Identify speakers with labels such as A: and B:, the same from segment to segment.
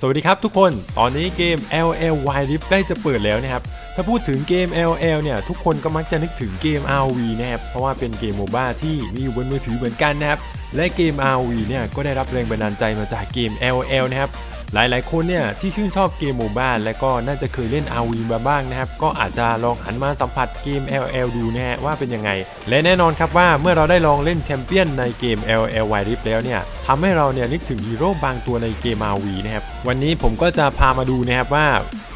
A: สวัสดีครับทุกคน ตอนนี้เกม LL Wild Rift ใกล้จะเปิดแล้วนะครับ ถ้าพูดถึงเกม LL เนี่ย ทุกคนก็มักจะนึกถึงเกม RV นะครับ เพราะว่าเป็นเกมโมบ้าที่มีอยู่บนมือถือเหมือนกันนะครับ และเกม RV เนี่ย ก็ได้รับแรงบันดาลใจมาจากเกม LL นะครับ หลายๆ คนเนี่ยที่ชื่นชอบเกมโมบ้าและก็น่าจะเคยเล่น RV มาบ้างนะครับก็อาจจะลองหันมาสัมผัสเกม LL ดูนะฮะว่าเป็นยังไง และแน่นอนครับว่าเมื่อเราได้ลองเล่นแชมเปี้ยนในเกม LL w i Rift แล้วเนี่ยทำให้เราเนี่ยนึกถึงฮีโร่บางตัวในเกม RV นะครับวันนี้ผมก็จะพามาดูนะครับว่า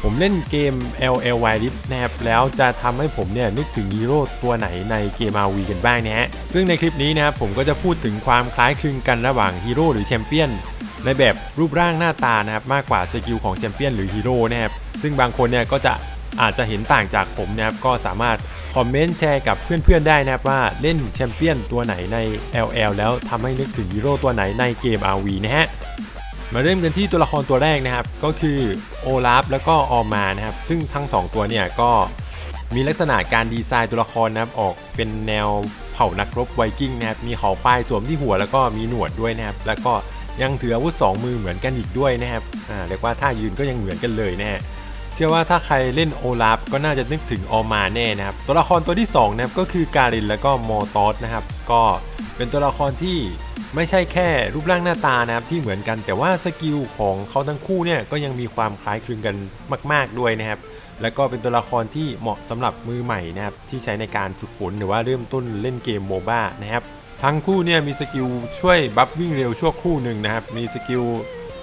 A: ผมเล่นเกม LL w i Rift นะครับแล้วจะทำให้ผมเนี่ยนึกถึงฮีโร่ตัวไหนในเกม RV กันบ้างนะฮะซึ่งในคลิปนี้นะครับผมก็จะพูดถึงความคล้ายคลึงกันระหว่างฮีโร่หรือแชมเปี้ยน ในแบบรูปร่างหน้าตานะครับมากกว่าสกิลของแชมเปี้ยนหรือฮีโร่นะครับซึ่งบางคนเนี่ยก็จะอาจจะเห็นต่างจากผมนะครับก็สามารถคอมเมนต์แชร์กับเพื่อนๆได้นะครับว่าเล่นแชมเปี้ยนตัวไหนใน LL แล้วทำให้นึกถึงฮีโร่ตัวไหนในเกม RV นะฮะมาเริ่มกันที่ตัวละครตัวแรกนะครับ ก็คือโอลาฟแล้วก็ออมานะครับ ซึ่งทั้ง 2 ตัวเนี่ยก็มีลักษณะการดีไซน์ตัวละครนะครับออกเป็นแนวเผ่านักรบไวกิ้งนะครับมีเขาควายสวมที่หัวแล้วก็มีหนวดด้วยนะครับ แล้วก็ ยังถืออาวุธ 2 มือเหมือนกันอีกด้วยนะครับอ่าเรียกว่าท่ายืนก็ยังเหมือนกันเลยนะฮะเชื่อว่าถ้าใครเล่นโอลาฟก็น่าจะนึกถึงออมาแน่นะครับ ตัวละครตัวที่2นะครับก็คือการินแล้วก็มอตอสนะครับก็เป็นตัวละครที่ไม่ใช่แค่รูปร่างหน้าตานะครับที่เหมือนกัน แต่ว่าสกิลของเขาทั้งคู่เนี่ยก็ยังมีความคล้ายคลึงกันมาก ๆด้วยนะครับแล้วก็เป็นตัวละครที่เหมาะสำหรับมือใหม่นะครับที่ใช้ในการฝึกฝนหรือว่าเริ่มต้นเล่นเกมโมบ้านะครับ ทั้งคู่เนี่ยมีสกิลช่วยบัฟวิ่งเร็วชั่วคู่หนึ่งนะครับ มีสกิล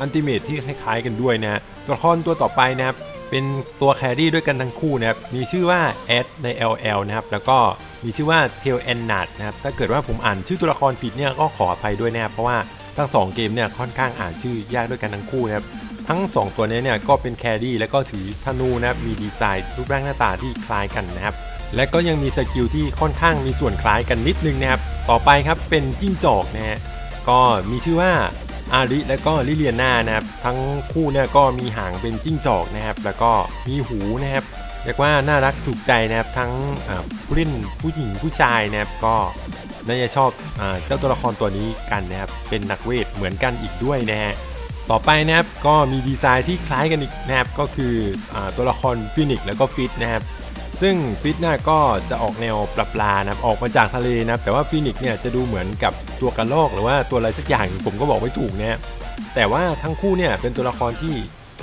A: อันติเมทที่คล้ายๆกันด้วยนะ ตัวละครตัวต่อไปนะครับ เป็นตัวแครี่ด้วยกันทั้งคู่นะครับ มีชื่อว่าแอดใน LL นะครับ แล้วก็มีชื่อว่าเทลแอนนาดนะครับ ถ้าเกิดว่าผมอ่านชื่อตัวละครผิดเนี่ยก็ขออภัยด้วยนะครับ เพราะว่าทั้งสองเกมเนี่ยค่อนข้างอ่านชื่อยากด้วยกันทั้งคู่นะครับ ทั้ง 2 ตัวนี้เนี่ยก็เป็นแครี่แล้วก็ถือธนูนะครับ มีดีไซน์รูปร่างหน้าตาที่คล้ายกันนะครับ และก็ยังมีสกิลที่ค่อนข้างมีส่วนคล้ายกันนิดนึงนะครับ ต่อไปครับเป็นจิ้งจอกนะฮะ ก็มีชื่อว่าอาริและก็ลิเลียนานะครับ ทั้งคู่เนี่ยก็มีหางเป็นจิ้งจอกนะครับ แล้วก็มีหูนะครับ เรียกว่าน่ารักถูกใจนะครับ ทั้งผู้เล่นผู้หญิงผู้ชายนะครับ ก็น่าจะชอบอเจ้าตัวละครตัวนี้กันนะครับ เป็นนักเวทเหมือนกันอีกด้วยนะฮะต่อไปนะครับก็มีดีไซน์ที่คล้ายกันอีกนะครับก็คืออตัวละครฟินิกแล้วก็ฟิตนะครับ ซึ่งฟิตเนี่ยก็จะออกแนวปลาปลานะครับออกมาจากทะเลนะครับแต่ว่าฟินิกเนี่ยจะดูเหมือนกับตัวกระรอกหรือว่าตัวอะไรสักอย่างผมก็บอกไม่ถูกนะฮะแต่ว่าทั้งคู่เนี่ยเป็นตัวละครที่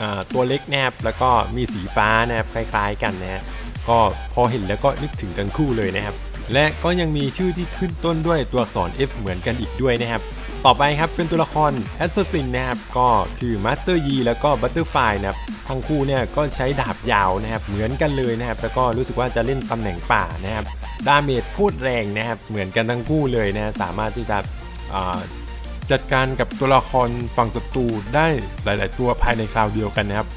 A: อ่าตัวเล็กแนบแล้วก็มีสีฟ้านะครับคล้ายๆกันนะฮะก็พอเห็นแล้วก็นึกถึงทั้งคู่เลยนะครับ และก็ยังมีชื่อที่ขึ้นต้นด้วยตัวอักษร F เหมือนกันอีกด้วยนะครับ ต่อไปครับเป็นตัวละคร Assassin นะครับก็คือ Master Yi แล้วก็ Butterfly นะครับทั้งคู่เนี่ยก็ใช้ดาบยาวนะครับเหมือนกันเลยนะครับแล้วก็รู้สึกว่าจะเล่นตำแหน่งป่านะครับดาเมจพูดแรงนะครับเหมือนกันทั้งคู่เลยนะสามารถที่จะจัดการกับตัวละครฝั่งศัตรูได้หลาย ๆ ตัวภายในคราวเดียวกันนะครับ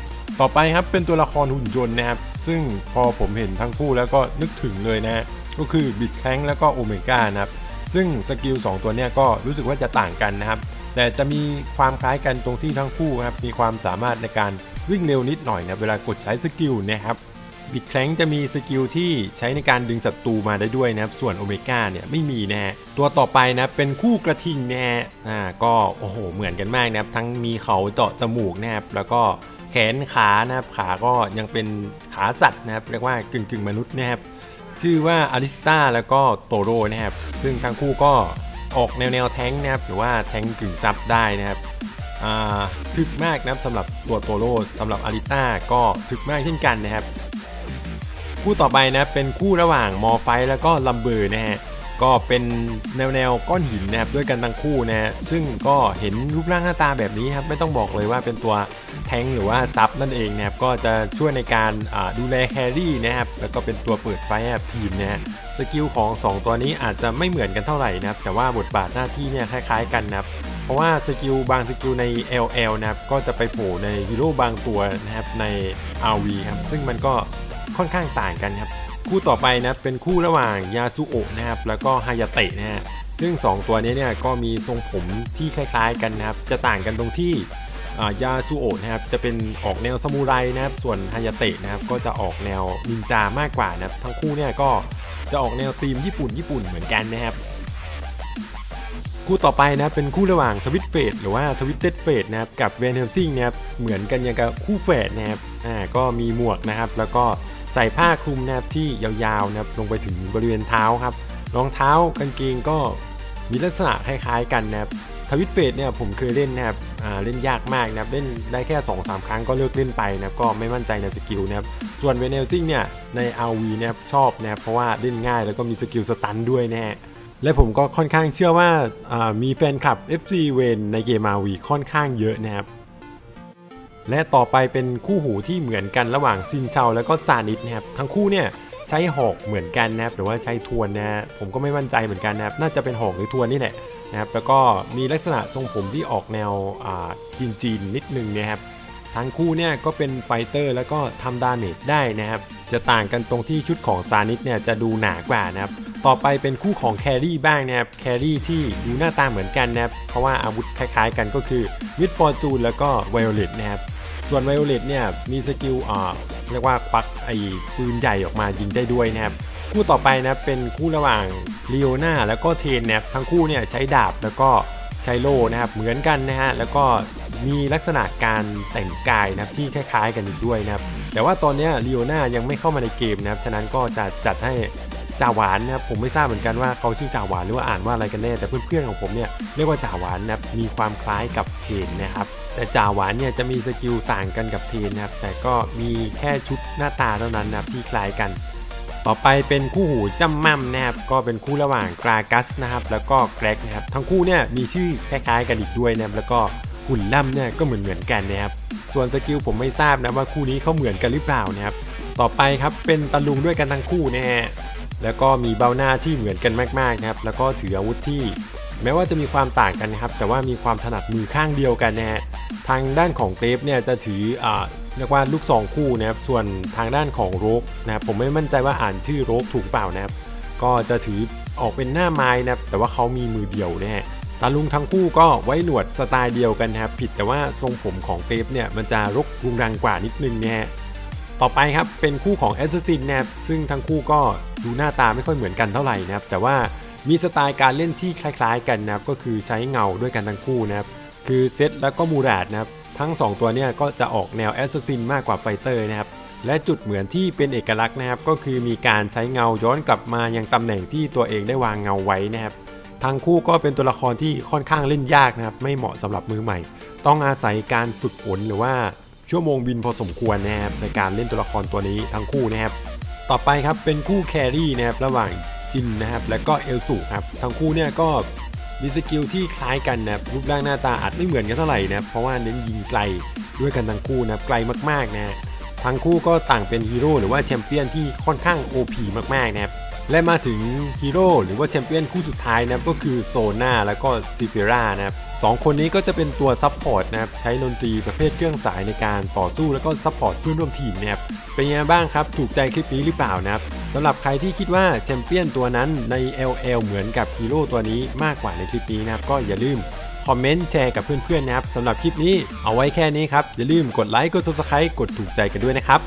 A: ต่อไปครับเป็นตัวละครหุ่นยนต์นะครับ ซึ่งพอผมเห็นทั้งคู่แล้วก็นึกถึงเลยนะ ก็คือบิดแข้งแล้วก็โอเมก้านะครับ ซึ่งสกิล2ตัวเนี้ยก็รู้สึกว่าจะต่างกันนะครับ แต่จะมีความคล้ายกันตรงที่ทั้งคู่ครับมีความสามารถในการวิ่งเร็วนิดหน่อยนะเวลากดใช้สกิลนะครับบิดแคลงจะมีสกิลที่ใช้ในการดึงศัตรูมาได้ด้วยนะครับ ส่วนโอเมก้าเนี่ยไม่มีนะฮะตัวต่อไปนะเป็นคู่กระทิงนะฮะอ่าก็โอ้โหเหมือนกันมากนะครับ ทั้งมีเขาเจาะจมูกนะครับแล้วก็แขนขานะครับขาก็ยังเป็นขาสัตว์นะครับเรียกว่ากึ่งกึ่งมนุษย์นะครับ ชื่อว่าอาริสตาแล้วก็โตโรนะครับ ซึ่งทั้งคู่ก็ออกแนวแนวแท้งนะครับ หรือว่าแท้งกึ่งซับได้นะครับอ่าถึกมากนะครับสำหรับตัวโตโรสำหรับอาริสตาก็ถึกมากเช่นกันนะครับ คู่ต่อไปนะเป็นคู่ระหว่างมอไฟแล้วก็ลัมเบอร์นะฮะ ก็เป็นแนวแนวก้อนหินนะครับด้วยกันทั้งคู่นะฮะซึ่งก็เห็นรูปร่างหน้าตาแบบนี้ครับไม่ต้องบอกเลยว่าเป็นตัวแทงหรือว่าซับนั่นเองนะครับก็จะช่วยในการดูแลแครี่นะครับแล้วก็เป็นตัวเปิดไฟให้ทีมนะฮะสกิลของ 2 ตัวนี้อาจจะไม่เหมือนกันเท่าไหร่นะครับแต่ว่าบทบาทหน้าที่เนี่ยคล้ายๆกันนะครับเพราะว่าสกิลบางสกิลใน LL นะครับก็จะไปโผล่ในฮีโร่บางตัวนะครับใน RV ครับซึ่งมันก็ค่อนข้างต่างกันครับ คู่ต่อไปนะเป็นคู่ระหว่างยาสุโอะนะครับแล้วก็ฮายาเตะนะฮะซึ่ง 2 ตัวนี้เนี่ยก็มีทรงผมที่คล้ายๆกันนะครับจะต่างกันตรงที่ยาสุโอะนะครับจะเป็นออกแนวซามูไรนะครับส่วนฮายาเตะนะครับก็จะออกแนวนินจามากกว่านะครับทั้งคู่เนี่ยก็จะออกแนวธีมญี่ปุ่นญี่ปุ่นเหมือนกันนะครับคคู่ต่อไปนะเป็นคู่ระหว่างทวิตเฟดหรือว่าทวิตเต็ดเฟดนะครับกับเวนเฮลซิงนะครับเหมือนกันอย่างกับคู่เฟดนะครับอ่าก็มีหมวกนะครับแล้วก็ ใส่ผ้าคลุมนะครับที่ยาวๆนะครับลงไปถึงบริเวณเท้าครับรองเท้ากางเกงก็มีลักษณะคล้ายๆกันนะครับทวิตเฟดเนี่ยผมเคยเล่นนะครับเล่นยากมากนะครับเล่นได้แค่ 2-3 ครั้งก็เลิกเล่นไปนะครับก็ไม่มั่นใจในสกิลนะครับส่วนเวเฮลซิงเนี่ยใน RV นะครับชอบนะครับเพราะว่าเล่นง่ายแล้วก็มีสกิลสตันด้วยแน่และผมก็ค่อนข้างเชื่อว่าอ่ามีแฟนคลับ FC เวนในเกม RV ค่อนข้างเยอะนะครับ และต่อไปเป็นคู่หูที่เหมือนกันระหว่างซินเชาแล้วก็ซานิสนะครับทั้งคู่เนี่ยใช้หอกเหมือนกันนะครับหรือว่าใช้ทวนนะผมก็ไม่มั่นใจเหมือนกันนะครับน่าจะเป็นหอกหรือทวนนี่แหละนะครับแล้วก็มีลักษณะทรงผมที่ออกแนวจีนจีนนิดนึงนะครับทั้งคู่เนี่ยก็เป็นไฟเตอร์แล้วก็ทำดาเมจได้นะครับจะต่างกันตรงที่ชุดของซานิสเนี่ยจะดูหนากว่านะครับต่อไปเป็นคู่ของแครี่บ้างนะครับแครี่ที่ดูหน้าตาเหมือนกันนะครับเพราะว่าอาวุธคล้ายๆ กันก็คือวิดฟอร์จูนแล้วก็ไวโอเลตนะครับ ส่วนไวโอเลตเนี่ยมีสกิลอ่าเรียกว่าควักไอ้ปืนใหญ่ออกมายิงได้ด้วยนะครับคู่ต่อไปนะเป็นคู่ระหว่างลีโอนาแล้วก็เทนนะครับทั้งคู่เนี่ยใช้ดาบแล้วก็ใช้โล่นะครับเหมือนกันนะฮะแล้วก็มีลักษณะการแต่งกายนะครับที่คล้ายๆกันอีกด้วยนะครับแต่ว่าตอนนี้ลีโอนายังไม่เข้ามาในเกมนะครับฉะนั้นก็จะจัดให้จ่าหวานนะครับผมไม่ทราบเหมือนกันว่าเขาชื่อจ่าหวานหรือว่าอ่านว่าอะไรกันแน่แต่เพื่อนๆของผมเนี่ยเรียกว่าจ่าหวานนะครับมีความคล้ายกับเทนนะครับแต่จ่าหวานเนี่ยจะมีสกิลต่างกันกับเทนนะครับ แต่ก็มีแค่ชุดหน้าตาเท่านั้นนะครับที่คล้ายกัน ต่อไปเป็นคู่หูจำมั่มนะครับก็เป็นคู่ระหว่างกรากัสนะครับ แล้วก็แกรกนะครับ ทั้งคู่เนี่ยมีชื่อคล้ายๆกันอีกด้วยนะครับแล้วก็หุ่นล่ำเนี่ยก็เหมือนเหมือนๆกันนะครับ ส่วนสกิลผมไม่ทราบนะว่าคู่นี้เขาเหมือนกันหรือเปล่านะครับ ต่อไปครับเป็นตะลุงด้วยกันทั้งคู่นะฮะแล้วก็มีเบ้าหน้าที่เหมือนกันมากๆนะครับ แล้วก็ถืออาวุธที่ แม้ว่าจะมีความต่างกันนะครับ แต่ว่ามีความถนัดมือข้างเดียวกันนะฮะทางด้านของเกรฟเนี่ยจะถืออ่าเรียกว่าลูกซองคู่นะครับส่วนทางด้านของโรกนะครับผมไม่มั่นใจว่าอ่านชื่อโรกถูกเปล่านะครับ ก็จะถือออกเป็นหน้าไม้นะครับแต่ว่าเขามีมือเดียวนะฮะตาลุงทั้งคู่ก็ไว้หนวดสไตล์เดียวกันนะครับผิดแต่ว่าทรงผมของเกรฟเนี่ยมันจะรกรุงรังกว่านิดนึงนะฮะต่อไปครับเป็นคู่ของ a s s a s s i n นะครับซึ่งทั้งคู่ก็ดูหน้าตาไม่ค่อยเหมือนกันเท่าไหร่นะครับแต่ว่า มีสไตล์การเล่นที่คล้ายๆ กันนะครับก็คือใช้เงาด้วยกันทั้งคู่นะครับคือเซตแล้วก็มูราดนะครับทั้ง 2 ตัวเนี่ยก็จะออกแนว a s s a s s i n มากกว่าไฟเตอร์นะครับและจุดเหมือนที่เป็นเอกลักษณ์นะครับ ก็คือมีการใช้เงาย้อนกลับมายังตำแหน่งที่ตัวเองได้วางเงาไว้นะครับทั้งคู่ก็เป็นตัวละครที่ค่อนข้างเล่นยากนะครับ ไม่เหมาะสำหรับมือใหม่ ต้องอาศัยการฝึกฝนหรือว่าชั่วโมงบินพอสมควรนะครับในการเล่นตัวละครตัวนี้ทั้งคู่นะครับ ต่อไปครับเป็นคู่แครี่นะครับระหว่าง จินนะครับและก็เอลสูครับทั้งคู่เนี่ยก็มีสกิลที่คล้ายกันนะครับรูปร่างหน้าตาอาจไม่เหมือนกันเท่าไหร่นะครับเพราะว่าเน้นยิงไกลด้วยกันทั้งคู่นะครับไกลมากๆนะทั้งคู่ก็ต่างเป็นฮีโร่หรือว่าแชมเปี้ยนที่ค่อนข้าง OP มากๆนะครับและมาถึงฮีโร่หรือว่าแชมเปี้ยนคู่สุดท้ายนะครับก็คือโซนาแล้วก็ซิเฟร่านะครับสองคนนี้ก็จะเป็นตัวซับพอร์ตนะครับใช้ดนตรีประเภทเครื่องสายในการต่อสู้แล้วก็ซับพอร์ตเพื่อนร่วมทีมนะครับเป็นยังไงบ้างครับ ถูกใจคลิปนี้หรือเปล่านะครับ สำหรับใครที่คิดว่าแชมเปี้ยนตัวนั้นใน LL เหมือนกับฮีโร่ตัวนี้มากกว่าในคลิปนี้นะครับ ก็อย่าลืมคอมเมนต์แชร์กับเพื่อนๆนะครับสำหรับคลิปนี้เอาไว้แค่นี้ครับ อย่าลืมกดไลค์กด subscribe กดถูกใจกันด้วยนะครับ